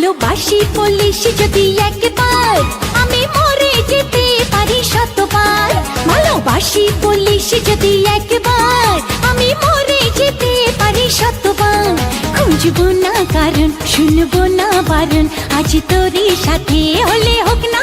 ভালোবাসি বলিস যদি একবার, আমি মরে যেতে পারি শতবার। ভালোবাসি বলিস যদি একবার, আমি মরে যেতে পারি শতবার। খুঁজবো না কারণ, শুনব না বারণ, আজ তোরই সাথে হলে হোক না